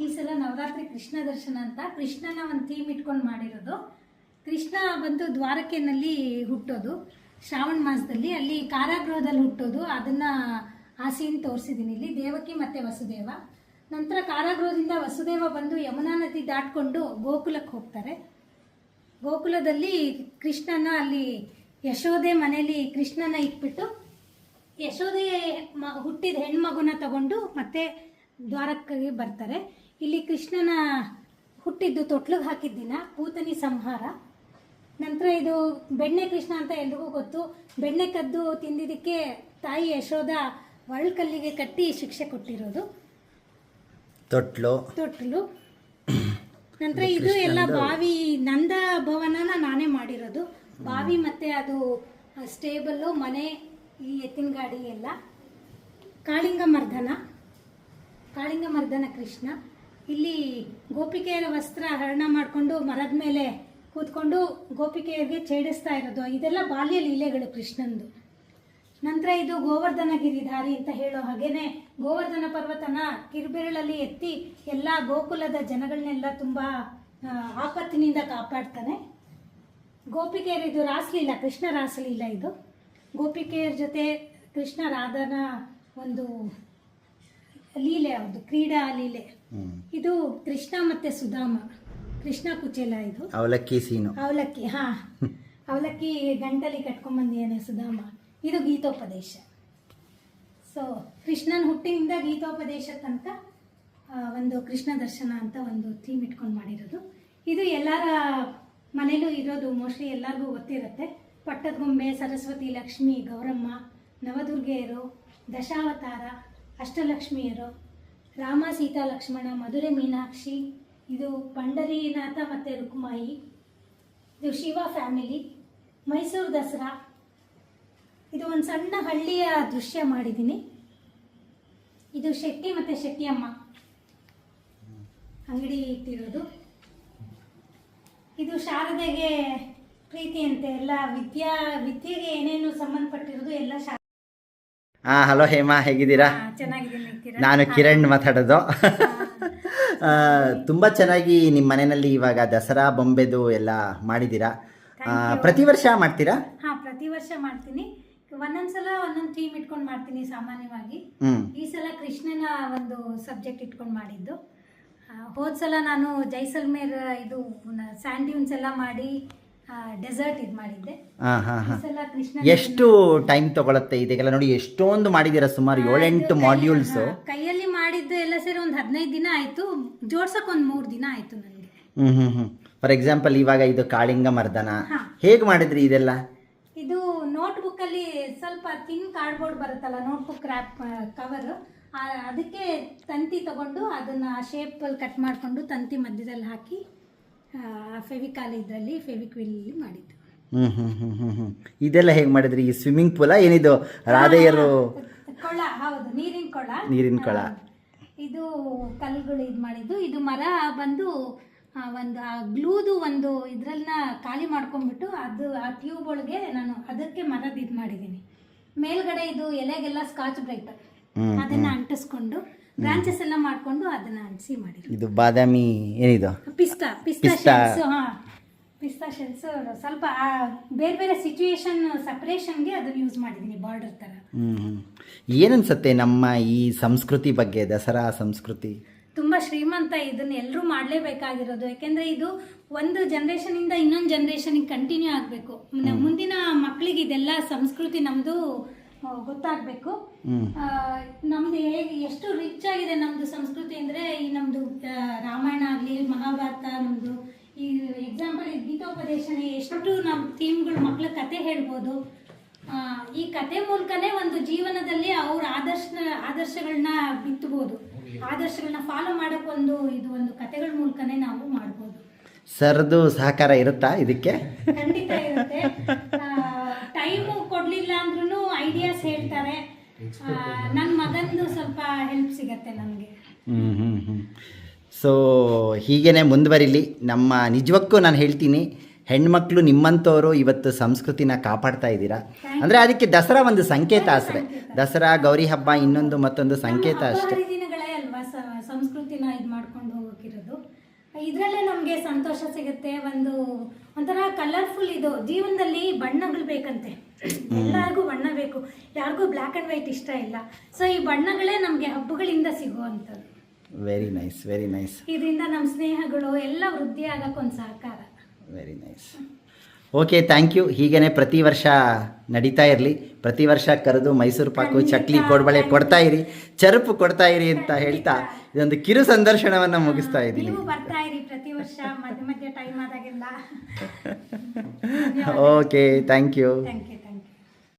ಈ ಸಲ ನವರಾತ್ರಿ ಕೃಷ್ಣ ದರ್ಶನ ಅಂತ. ಕೃಷ್ಣನ ಒಂದು ಥೀಮ್ ಇಟ್ಕೊಂಡು ಮಾಡಿರೋದು. ಕೃಷ್ಣ ಬಂದು ದ್ವಾರಕೆನಲ್ಲಿ ಹುಟ್ಟೋದು. ಶ್ರಾವಣ ಮಾಸದಲ್ಲಿ. ಅಲ್ಲಿ ಕಾರಾಗೃಹದಲ್ಲಿ ಹುಟ್ಟೋದು. ಅದನ್ನ ಆ ಸೀನ್ ತೋರಿಸಿದ್ದೀನಿ ಇಲ್ಲಿ. ದೇವಕಿ ಮತ್ತೆ ವಸುದೇವ. ನಂತರ ಕಾರಾಗೃಹದಿಂದ ವಸುದೇವ ಬಂದು ಯಮುನಾ ನದಿ ದಾಟ್ಕೊಂಡು ಗೋಕುಲಕ್ಕೆ ಹೋಗ್ತಾರೆ. ಗೋಕುಲದಲ್ಲಿ ಕೃಷ್ಣನ ಅಲ್ಲಿ ಯಶೋದೆ ಮನೆಯಲ್ಲಿ ಕೃಷ್ಣನ ಇಟ್ಬಿಟ್ಟು ಯಶೋದೆ ಮ ಹುಟ್ಟಿದ ಹೆಣ್ಮಗುನ ತಗೊಂಡು ಮತ್ತೆ ದ್ವಾರಕ್ಕೆ ಬರ್ತಾರೆ. ಇಲ್ಲಿ ಕೃಷ್ಣನ ಹುಟ್ಟಿದ್ದು ತೊಟ್ಲಿಗೆ ಹಾಕಿದ ದಿನ ಪೂತನಿ ಸಂಹಾರ. ನಂತರ ಇದು ಬೆಣ್ಣೆ ಕೃಷ್ಣ ಅಂತ ಎಲ್ರಿಗೂ ಗೊತ್ತು. ಬೆಣ್ಣೆ ಕದ್ದು ತಿಂದಿದ್ದಕ್ಕೆ ತಾಯಿ ಯಶೋಧ ಒಳ್ಕಲ್ಲಿಗೆ ಕಟ್ಟಿ ಶಿಕ್ಷೆ ಕೊಟ್ಟಿರೋದು. ತೊಟ್ಲು. ತೊಟ್ಲು. ನಂತರ ಇದು ಎಲ್ಲ ಬಾವಿ ನಂದ ಭವನನ ನಾನೇ ಮಾಡಿರೋದು. ಬಾವಿ ಮತ್ತೆ ಅದು ಸ್ಟೇಬಲ್ಲು ಮನೆ ಈ ಎತ್ತಿನ ಗಾಡಿ ಎಲ್ಲ. ಕಾಳಿಂಗ ಮರ್ದನ ಕಾಳಿಂಗ ಮರ್ದನ ಕೃಷ್ಣ. ಇಲ್ಲಿ ಗೋಪಿಕೆಯರ ವಸ್ತ್ರ ಹರಣ ಮಾಡಿಕೊಂಡು ಮರದ ಮೇಲೆ ಕೂತ್ಕೊಂಡು ಗೋಪಿಕೆಯರಿಗೆ ಛೇಡಿಸ್ತಾ ಇರೋದು. ಇದೆಲ್ಲ ಬಾಲ್ಯ ಲೀಲೆಗಳು ಕೃಷ್ಣಂದು. ನಂತರ ಇದು ಗೋವರ್ಧನ ಗಿರಿಧಾರಿ ಅಂತ ಹೇಳೋ ಹಾಗೇನೆ ಗೋವರ್ಧನ ಪರ್ವತನ ಕಿರುಬೆರಳಲ್ಲಿ ಎತ್ತಿ ಎಲ್ಲ ಗೋಕುಲದ ಜನಗಳನ್ನೆಲ್ಲ ತುಂಬ ಆಪತ್ತಿನಿಂದ ಕಾಪಾಡ್ತಾನೆ. ಗೋಪಿಕೆಯರ್ ಇದು ರಾಸಲೀಲ, ಕೃಷ್ಣ ರಾಸಲೀಲ ಇದು. ಗೋಪಿಕೆಯರ ಜೊತೆ ಕೃಷ್ಣ ರಾಧನ ಒಂದು ಲೀಲೆ ಅವ್ರದ್ದು ಕ್ರೀಡಾ ಲೀಲೆ. ಇದು ಕೃಷ್ಣ ಮತ್ತೆ ಸುಧಾಮ. ಕೃಷ್ಣ ಕುಚೇಲ ಇದು. ಅವಲಕ್ಕಿ ಸೀನು. ಅವಲಕ್ಕಿ ಹಾ. ಅವಲಕ್ಕಿ ಗಂಟಲಿ ಕಟ್ಕೊಂಬಂದಿದ್ದಾನೆ ಸುಧಾಮ? ಇದು ಗೀತೋಪದೇಶ. ಸೊ ಕೃಷ್ಣನ ಹುಟ್ಟಿನಿಂದ ಗೀತೋಪದೇಶ ತನಕ ಒಂದು ಕೃಷ್ಣ ದರ್ಶನ ಅಂತ ಒಂದು ಥೀಮ್ ಇಟ್ಕೊಂಡು ಮಾಡಿರೋದು. ಇದು ಎಲ್ಲರ ಮನೇಲೂ ಇರೋದು ಮೋಸ್ಟ್ಲಿ ಎಲ್ಲರಿಗೂ ಗೊತ್ತಿರುತ್ತೆ. ಪಟ್ಟದಗೊಂಬೆ ಸರಸ್ವತಿ ಲಕ್ಷ್ಮಿ ಗೌರಮ್ಮ ನವದುರ್ಗೆಯರು ದಶಾವತಾರ ಅಷ್ಟಲಕ್ಷ್ಮಿಯರು. ರಾಮ, ಸೀತಾ, ಲಕ್ಷ್ಮಣ, ಮಧುರೆ, ಮೀನಾಕ್ಷಿ, ಇದು ಪಂಡರಿನಾಥ ಮತ್ತು ರುಕ್ಮಾಯಿ. ಇದು ಶಿವ ಫ್ಯಾಮಿಲಿ. ಮೈಸೂರು ದಸರಾ. ಇದು ಒಂದು ಸಣ್ಣ ಹಳ್ಳಿಯ ದೃಶ್ಯ ಮಾಡಿದ್ದೀನಿ. ಇದು ಶೆಟ್ಟಿ ಮತ್ತು ಶೆಟ್ಟಿಯಮ್ಮ. ಅಂಗಡಿ ಇಟ್ಟಿರೋದು. ಇದು ಶಾರದೆಗೆ ಪ್ರೀತಿಯಂತೆ ಎಲ್ಲ ವಿದ್ಯಾ, ವಿದ್ಯೆಗೆ ಏನೇನು ಸಂಬಂಧಪಟ್ಟಿರೋದು ಎಲ್ಲ ಶಾ ಹಾ ಹಲೋ ಹೇಮಾ ಹೇಗಿದ್ದೀರಾ. ನಾನು ಕಿರಣ್ ಮಾತಾಡೋದು. ತುಂಬ ಚೆನ್ನಾಗಿ ನಿಮ್ಮ ಮನೆಯಲ್ಲಿ ಇವಾಗ ದಸರಾ ಬೊಂಬೆದು ಎಲ್ಲ ಮಾಡಿದ್ದೀರಾ? ಪ್ರತಿ ವರ್ಷ ಮಾಡ್ತೀರಾ? ಹಾ ಪ್ರತಿ ವರ್ಷ ಮಾಡ್ತೀನಿ. ಒಂದೊಂದ್ಸಲ ಒಂದೊಂದು ಥೀಮ್ ಇಟ್ಕೊಂಡು ಮಾಡ್ತೀನಿ ಸಾಮಾನ್ಯವಾಗಿ. ಈ ಸಲ ಕೃಷ್ಣನ ಒಂದು ಸಬ್ಜೆಕ್ಟ್ ಇಟ್ಕೊಂಡು ಮಾಡಿದ್ದು. ಹೋದ್ ಸಲ ನಾನು ಜೈಸಲ್ಮೇರ್ ಇದು ಸ್ಯಾಂಡ್ಯೂನ್ಸ್ ಎಲ್ಲ ಮಾಡಿ ಡೆಸರ್ಟ್ ಇದು ಮಾಡಿದ್ದೆ. ಹಾ ಹಾ ಸಲ ಕೃಷ್ಣ ಎಷ್ಟು ಟೈಮ್ ತಗೊಳತ್ತೆ ಇದೆಲ್ಲ ನೋಡಿ ಎಷ್ಟೊಂದು ಮಾಡಿದ್ದೀರಾ ಸುಮಾರು ಏಳೆಂಟು ಮಾಡ್ಯೂಲ್ಸ್ ಕೈಯಲ್ಲಿ ಮಾಡಿದ್ದು ಎಲ್ಲ ಸೇರಿ ಒಂದು ಹದಿನೈದು ದಿನ ಆಯ್ತು. ಜೋಡ್ಸಕ್ ಒಂದು ಮೂರು ದಿನ ಆಯ್ತು ನನಗೆ. ಹ್ಮ್ ಹ್ಮ್ ಹ್ಞೂ ಫಾರ್ ಎಕ್ಸಾಂಪಲ್ ಇವಾಗ ಇದು ಕಾಳಿಂಗ ಮರ್ದನ. ಹೇಗೆ ಮಾಡಿದ್ರಿ ಇದೆಲ್ಲ? ಇದು ನೋಟ್ಬುಕ್ ಅಲ್ಲಿ ಸ್ವಲ್ಪ ತಿನ್ ಕಾರ್ಡ್ಬೋರ್ಡ್ ಬರುತ್ತಲ್ಲ ನೋಟ್ಬುಕ್ ರ್ಯಾಪ್ ಕವರ್ ಅದಕ್ಕೆ ತಂತಿ ತಗೊಂಡು ಅದನ್ನ ಶೇಪ್ ಅಲ್ಲಿ ಕಟ್ ಮಾಡಿಕೊಂಡು ತಂತಿ ಮಧ್ಯದಲ್ಲಿ ಹಾಕಿ ಫೆವಿಕಾಲ್ ಇದರಲ್ಲಿ ಫೆವಿಕ್ವಿಲ್ ಮಾಡಿದ್ದು. ಹ್ಮ್ ಹ್ಮ್ ಹ್ಮ್ ಹ್ಮ್ ಹ್ಮ್. ಇದೆಲ್ಲ ಹೇಗೆ ಮಾಡಿದ್ರಿ? ಈ ಸ್ವಿಮ್ಮಿಂಗ್ ಪೂಲ ಏನಿದು? ರಾಧೆಯರು ಕೊಳ ಹೌದು ನೀರಿನ ಕೊಳ. ನೀರಿನ ಕೊಳ. ಇದು ಕಲ್ಲುಗಳು ಇದು ಮಾಡಿದ್ದು. ಇದು ಮರ ಬಂದು ಆ, ಒಂದು ಆ ಗ್ಲೂದು ಒಂದು ಇದ್ರನ್ನ ಖಾಲಿ ಮಾಡ್ಕೊಂಡ್ಬಿಟ್ಟು ಅದು ಆ ಟ್ಯೂಬ್ ಒಳಗೆ ನಾನು ಅದಕ್ಕೆ ಮರದ ಇದು ಮಾಡಿದ್ದೀನಿ. ಮೇಲ್ಗಡೆ ಇದು ಎಲೆಗೆಲ್ಲ ಸ್ಕಾಚ್ ಬ್ರೈಟ್ ಹ್ಮ್, ಅದನ್ನ ಅಂಟಿಸ್ಕೊಂಡು ಬ್ರಾಂಚಸ್ ಎಲ್ಲ ಮಾಡ್ಕೊಂಡು ಅದನ್ನ ಅಂಟಿಸಿ ಮಾಡಿದ್ರು. ಇದು ಬಾದಾಮಿ ಏನಿದು? ಪಿಸ್ತಾ ಪಿಸ್ತಾ. ಶೆಲ್ಸ್ ಹಾ. ಪಿಸ್ತಾ ಶೆಲ್ಸ್ ಸ್ವಲ್ಪ ಆ ಬೇರೆ ಬೇರೆ ಸೆಪರೇಷನ್ಗೆ ಅದನ್ನ ಯೂಸ್ ಮಾಡಿದ್ದೀನಿ ಬಾರ್ಡರ್ ತರ. ಹ್ಮ್ ಏನನ್ಸತ್ತೆ ನಮ್ಮ ಈ ಸಂಸ್ಕೃತಿ ಬಗ್ಗೆ ದಸರಾ ಸಂಸ್ಕೃತಿ? ತುಂಬಾ ಶ್ರೀಮಂತ ಇದನ್ನ ಎಲ್ಲರೂ ಮಾಡಲೇಬೇಕಾಗಿರೋದು. ಯಾಕೆಂದ್ರೆ ಇದು ಒಂದು ಜನರೇಷನ್ ಇಂದ ಇನ್ನೊಂದು ಜನರೇಷನ್ಗೆ ಕಂಟಿನ್ಯೂ ಆಗಬೇಕು. ಮುಂದಿನ ಮಕ್ಕಳಿಗೆ ಇದೆಲ್ಲ ಸಂಸ್ಕೃತಿ ನಮ್ದು ಗೊತ್ತಾಗ್ಬೇಕು. ನಮ್ದು ಹೇಗೆ ಎಷ್ಟು ರಿಚ್ ಆಗಿದೆ ನಮ್ದು ಸಂಸ್ಕೃತಿ ಅಂದ್ರೆ ಈ ನಮ್ದು ರಾಮಾಯಣ ಆಗ್ಲಿ ಮಹಾಭಾರತ ನಮ್ದು. ಈ ಎಕ್ಸಾಂಪಲ್ ಗೀತೋಪದೇಶನ ಎಷ್ಟು ನಮ್ಮ ಥೀಮ್ಗಳು ಮಕ್ಳ ಕತೆ ಹೇಳ್ಬೋದು. ಆ, ಈ ಕತೆ ಮೂಲಕನೇ ಒಂದು ಜೀವನದಲ್ಲಿ ಅವ್ರ ಆದರ್ಶ ಆದರ್ಶಗಳನ್ನ ಬಿತ್ತಬಹುದು ಆದರ್ಶಗಳನ್ನ ಫಾಲೋ ಮಾಡಕ್ ಒಂದು ಇದು ಒಂದು ಕತೆಗಳ ಮೂಲಕನೇ ನಾವು ಮಾಡ್ಬೋದು. ಸರ್ದು ಸಹಕಾರ ಇರುತ್ತಾ ಇದಕ್ಕೆ? ಖಂಡಿತ ಇರುತ್ತೆ. ಕೊಡ್ಲಿಲ್ಲ ಅಂದ್ರೂ ಐಡಿಯಾಸ್ ಹೇಳ್ತಾರೆ. ನನ್ನ ಮಗಂದು ಸ್ವಲ್ಪ ಹೆಲ್ಪ್ ಸಿಗತ್ತೆ ನನಗೆ. ಸೊ ಹೀಗೇನೆ ಮುಂದುವರಿಲಿ. ನಮ್ಮ ನಿಜವಕ್ಕೂ ನಾನು ಹೇಳ್ತೀನಿ ಹೆಣ್ಮಕ್ಳು ನಿಮ್ಮಂಥವರು ಇವತ್ತು ಸಂಸ್ಕೃತಿನ ಕಾಪಾಡ್ತಾ ಇದ್ದೀರಾ? ಅಂದರೆ ಅದಕ್ಕೆ ದಸರಾ ಒಂದು ಸಂಕೇತ ಅಷ್ಟೇ ದಸರಾ ಗೌರಿ ಹಬ್ಬ ಇನ್ನೊಂದು ಮತ್ತೊಂದು ಸಂಕೇತ ಅಷ್ಟೇ. ಅಲ್ವಾ ಸಂಸ್ಕೃತಿನ ಇದು ಮಾಡ್ಕೊಂಡು ಹೋಗಿರೋದು ಇದರಲ್ಲೇ ನಮಗೆ ಸಂತೋಷ ಸಿಗುತ್ತೆ ಒಂದು ಒಂಥರ ಕಲರ್ಫುಲ್ ಇದು. ಜೀವನದಲ್ಲಿ ಬಣ್ಣಗಳು ಬೇಕಂತೆ. ಎಲ್ಲರಿಗೂ ಬಣ್ಣ ಬೇಕು. ಯಾರಿಗೂ ಬ್ಲ್ಯಾಕ್ ಆ್ಯಂಡ್ ವೈಟ್ ಇಷ್ಟ ಇಲ್ಲ. ಸೊ ಈ ಬಣ್ಣಗಳೇ ನಮಗೆ ಹಬ್ಬಗಳಿಂದ ಸಿಗುವಂಥದ್ದು. ವೆರಿ ನೈಸ್ ವೆರಿ ನೈಸ್ ಇದರಿಂದ ನಮ್ಮ ಸ್ನೇಹಗಳು ಎಲ್ಲ ವೃದ್ಧಿ ಆಗಕ್ಕೊಂದು ಸಹಕಾರ. Very nice okay thank you ಹೀಗೇ ಪ್ರತಿ ವರ್ಷ ನಡೀತಾ ಇರಲಿ. ಪ್ರತಿ ವರ್ಷ ಕರೆದು ಮೈಸೂರು ಪಾಕು ಚಕ್ಲಿ ಕೋಡ್ಬಳೆ ಕೊಡ್ತಾ ಇರಿ. ಚರುಪು ಕೊಡ್ತಾ ಇರಿ ಅಂತ ಹೇಳ್ತಾ ಇದೊಂದು ಕಿರು ಸಂದರ್ಶನವನ್ನು ಮುಗಿಸ್ತಾ ಇದ್ದೀನಿ. Okay thank you